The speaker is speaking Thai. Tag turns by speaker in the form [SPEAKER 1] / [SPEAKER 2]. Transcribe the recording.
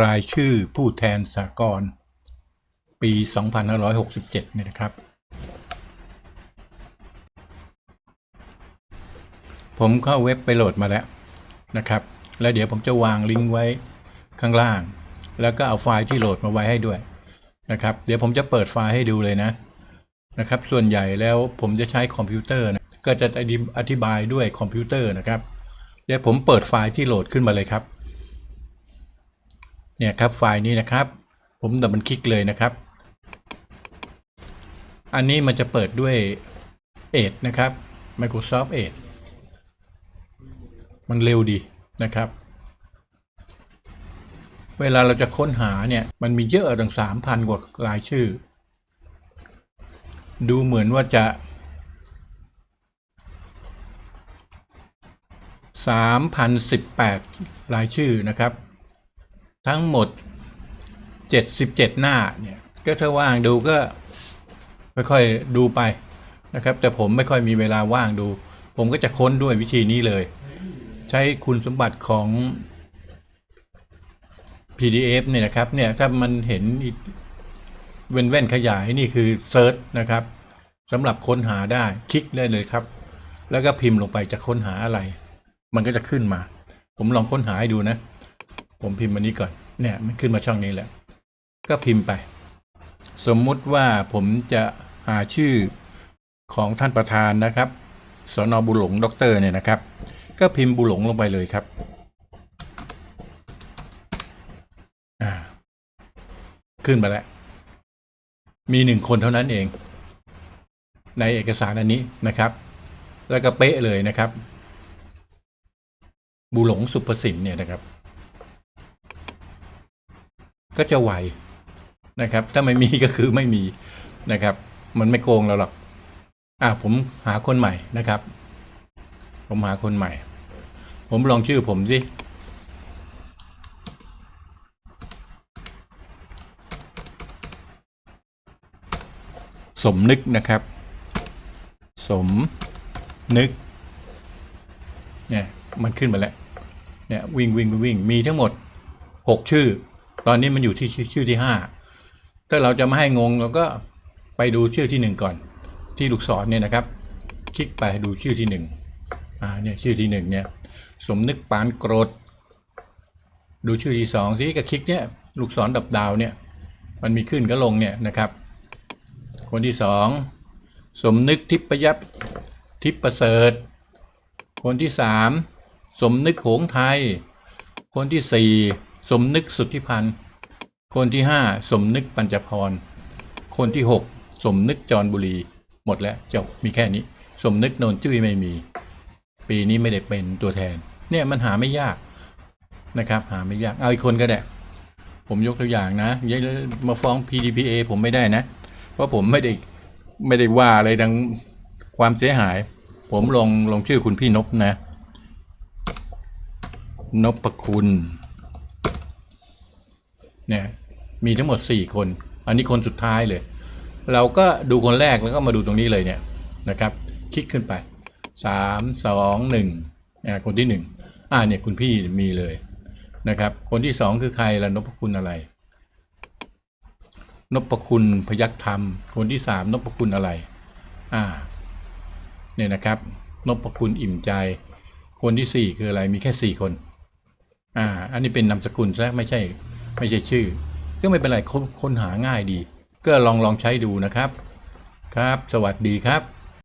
[SPEAKER 1] รายชื่อผู้แทนสากลปี 2567 เนี่ยนะครับ ผมเข้าเว็บไปโหลดมาแล้วนะครับ แล้วเดี๋ยวผมจะวางลิงก์ไว้ข้างล่าง แล้วก็เอาไฟล์ที่โหลดมาไว้ให้ด้วยนะครับ เดี๋ยวผมจะเปิดไฟล์ให้ดูเลยนะนะครับ ส่วนใหญ่แล้วผมจะใช้คอมพิวเตอร์นะก็จะอธิบายด้วยคอมพิวเตอร์นะครับ เดี๋ยวผมเปิดไฟล์ที่โหลดขึ้นมาเลยครับ เนี่ยครับไฟล์นี้นะครับ ผมดับมันคลิกเลยนะครับ อันนี้มันจะเปิดด้วย Edge นะครับ Microsoft Edge มันเร็วดีนะครับ เวลาเราจะค้นหาเนี่ย มันมีเยอะตั้งสามพันกว่ารายชื่อ ดูเหมือนว่าจะสามพันสิบแปดรายชื่อนะครับ ทั้งหมดเจ็ดสิบเจ็ดหน้าเนี่ยก็ถ้าว่างดูก็ค่อยๆดูไปนะครับ แต่ผมไม่ค่อยมีเวลาว่างดู ผมก็จะค้นด้วยวิธีนี้เลย ใช้คุณสมบัติของ PDF เนี่ยนะครับเนี่ยถ้ามันเห็นเว้นเว้นขยายนี่คือ Search นะครับสำหรับค้นหาได้คลิกได้เลยครับ แล้วก็พิมพ์ลงไปจะค้นหาอะไร มันก็จะขึ้นมา ผมลองค้นหาให้ดูนะ ผมพิมพ์อันนี้ก่อนเนี่ยมันขึ้นมาช่องนี้แหล้วก็พิมพ์ไป สมมุติว่าผมจะหาชื่อของท่านประธานนะครับสนบุหลงด็อกเตอร์เนี่ยนะครับ ก็พิมพ์บุหลงลงไปเลยครับอ่าขึ้นมาแล้วมีหนึ่งคนเท่านั้นเอง ในเอกสารอันนี้นะครับ แล้วก็เป๊ะเลยนะครับ บุหลงสุปสินเนี่ยนะครับ ก็จะไวนะครับ ถ้าไม่มีก็คือไม่มีนะครับ มันไม่โกงเราหรอกอ่าผมหาคนใหม่นะครับ ผมหาคนใหม่ ผมลองชื่อผมสิสมนึกนะครับ สมนึก เนี่ย มันขึ้นมาแล้ว เนี่ย วิ่งวิ่งวิ่ง มีทั้งหมดหกชื่อ ตอนนี้มันอยู่ที่ชื่อที่ห้าถ้าเราจะไม่ให้งงเราก็ไปดูชื่อที่หนึ่งก่อน ที่ลูกศรเนี่ยนะครับ คลิกไปดูชื่อที่หนึ่งอ่าเนี่ยชื่อที่หนึ่งเนี่ยสมนึกปานโกรธดูชื่อที่สองสิก็คลิกเนี่ยลูกศรดับดาวเนี่ยมันมีขึ้นก็ลงเนี่ยนะครับ คนที่สองสมนึกทิพยับทิพประเสริฐ คนที่สามสมนึกโหงไทย คนที่สี่ สมนึกสุทธิพันธ์ คนที่ห้าสมนึกปัญจพร คนที่หกสมนึกจรบุรี หมดแล้วจบมีแค่นี้ สมนึกนนจุ้ยไม่มี ปีนี้ไม่ได้เป็นตัวแทน เนี่ยมันหาไม่ยากนะครับ หาไม่ยาก เอาอีกคนก็ได้ ผมยกตัวอย่างนะย่ามาฟ้อง PDPA ผมไม่ได้นะ เพราะผมไม่ได้ไม่ได้ว่าอะไรทางความเสียหาย ผมลงลงชื่อคุณพี่นพนะนพคุณ นีมีทั้งหมดสี่คน อันนี้คนสุดท้ายเลย เราก็ดูคนแรกแล้วก็มาดูตรงนี้เลยเนี่ยนะครับ คลิกขึ้นไปสามสองหนึ่งอ่าคนที่หนึ่งอ่าเนี่ยคุณพี่มีเลยนะครับ คนที่สองคือใครล่ะนพคุณอะไร นพคุณพยัคฆ์ธรรม คนที่สามนพคุณอะไร อ่าเนี่ยนะครับ นพคุณอิ่มใจ คนที่สี่คืออะไรมีแค่สี่คน อ่า อันนี้เป็นนามสกุลซะไม่ใช่ ไม่ใช่ชื่อ ก็ไม่เป็นไรค้นค้นหาง่ายดี ก็ลองลองใช้ดูนะครับ ครับ สวัสดีครับ